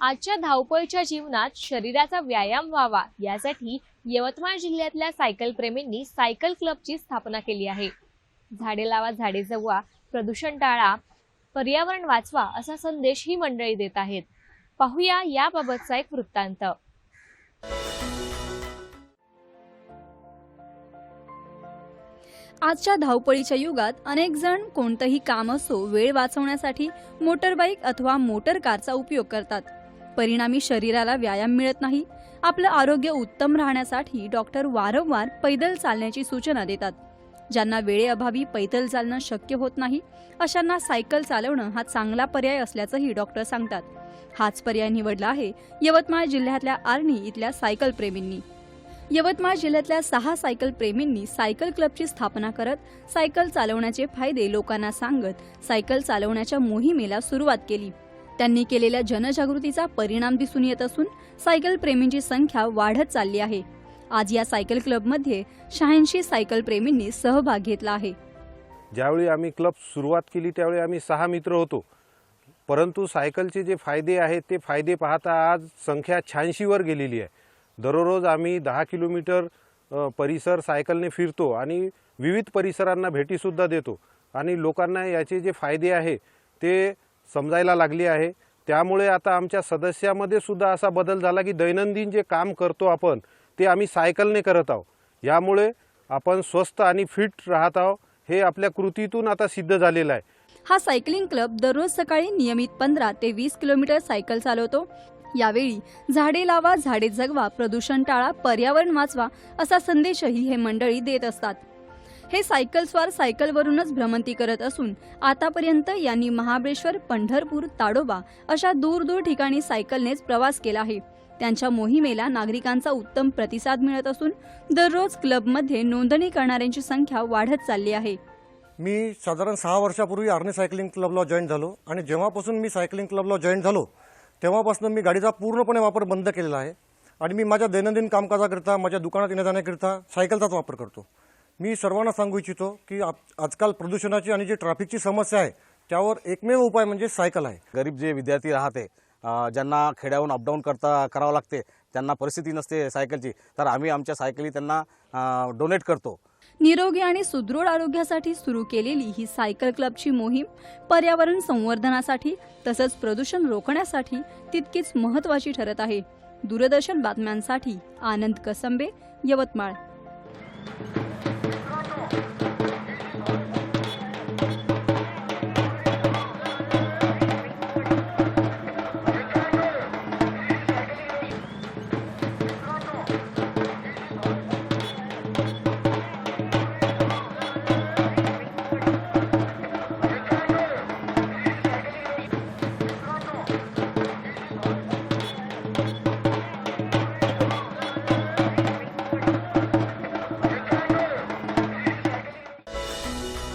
आजच्या धावपळीच्या जीवनात शरीराचा व्यायाम व्हावा यासाठी यवतमाळ जिल्ह्यातल्या सायकल प्रेमींनी सायकल क्लबची स्थापना केली आहे. झाडे लावा झाडे जगवा प्रदूषण टाळा पर्यावरण वाचवा असा संदेश ही मंडळी देत आहेत. पाहूया याबाबतचा एक वृत्तांत. आजच्या धावपळीच्या युगात अनेक जण कोणतंही काम असो वेळ वाचवण्यासाठी मोटरबाईक अथवा मोटर कारचा उपयोग करतात. परिणामी शरीराला व्यायाम मिळत नाही. आपलं आरोग्य उत्तम राहण्यासाठी डॉक्टर वारंवार पैदल चालण्याची सूचना देतात. ज्यांना वेळेअभावी पैदल चालणं शक्य होत नाही अशांना सायकल चालवणं हा चांगला पर्याय असल्याचंही डॉक्टर सांगतात. हाच पर्याय निवडला आहे यवतमाळ जिल्ह्यातल्या आर्णी इथल्या सायकल प्रेमींनी. यवतमाळ जिल्ह्यातल्या सहा सायकल प्रेमींनी सायकल क्लबची स्थापना करत सायकल चालवण्याचे फायदे लोकांना सांगत सायकल चालवण्याच्या मोहिमेला सुरुवात केली. त्यांनी केलेल्या जनजागृतीचा परिणाम दिसून येत असून सायकल प्रेमींची संख्या वाढत चालली आहे. आज या सायकल क्लबमध्ये शहाऐंशी सायकल प्रेमींनी सहभाग घेतला आहे. ज्यावेळी आम्ही क्लब सुरुवात केली त्यावेळी आम्ही सहा मित्र होतो. परंतु सायकलचे जे फायदे आहेत ते फायदे पाहता आज संख्या शहाऐंशीवर गेलेली आहे. दररोज आम्ही दहा किलोमीटर परिसर सायकलने फिरतो आणि विविध परिसरांना भेटीसुद्धा देतो. आणि लोकांना याचे जे फायदे आहे ते समजायला लागले आहे. त्यामुळे आता आमच्या सदस्यामध्ये सुद्धा असा बदल झाला की दैनंदिन जे काम करतो आपण ते आम्ही सायकलने करत आहोत. यामुळे आपण स्वस्त आणि फिट राहत आहोत. हे आपल्या कृतीतून आता सिद्ध झालेलं आहे. हा सायकलिंग क्लब दररोज सकाळी नियमित पंधरा ते वीस किलोमीटर सायकल चालवतो. यावेळी झाडे लावा झाडे जगवा प्रदूषण टाळा पर्यावरण वाचवा असा संदेशही हे मंडळी देत असतात. हे सायकलस्वार सायकलवरूनच भ्रमंती करत असून आतापर्यंत यांनी महाबळेश्वर पंढरपूर ताडोबा अशा दूर दूर ठिकाणी सायकलनेच प्रवास केला आहे. त्यांच्या मोहिमेला नागरिकांचा उत्तम प्रतिसाद मिळत असून दररोज क्लबमध्ये नोंदणी करणाऱ्यांची संख्या वाढत चालली आहे. मी साधारण सहा वर्षापूर्वी आर्नी सायकलिंग क्लबला जॉईन झालो आणि जेव्हापासून मी सायकलिंग क्लबला जॉईन झालो तेव्हापासून मी गाडीचा पूर्णपणे वापर बंद केलेला आहे आणि मी माझ्या दैनंदिन कामकाजाकरिता माझ्या दुकानात येण्या जाण्याकरिता सायकलचाच वापर करतो. मी सर्वांना सांगू इच्छितो की आप- आजकाल प्रदूषणाची आणि जी ट्रॅफिकची समस्या आहे त्यावर एकमेव उपाय म्हणजे सायकल आहे. गरीब जे विद्यार्थी राहते ज्यांना खेड्याहून अपडाऊन करता करावं लागते त्यांना परिस्थिती नसते सायकलची तर आम्ही आमच्या सायकली त्यांना डोनेट करतो. निरोगी आणि सुदृढ आरोग्यासाठी सुरू केलेली ही सायकल क्लबची मोहीम पर्यावरण संवर्धनासाठी तसंच प्रदूषण रोखण्यासाठी तितकीच महत्वाची ठरत आहे. दूरदर्शन बातम्यांसाठी आनंद कसंबे यवतमाळ.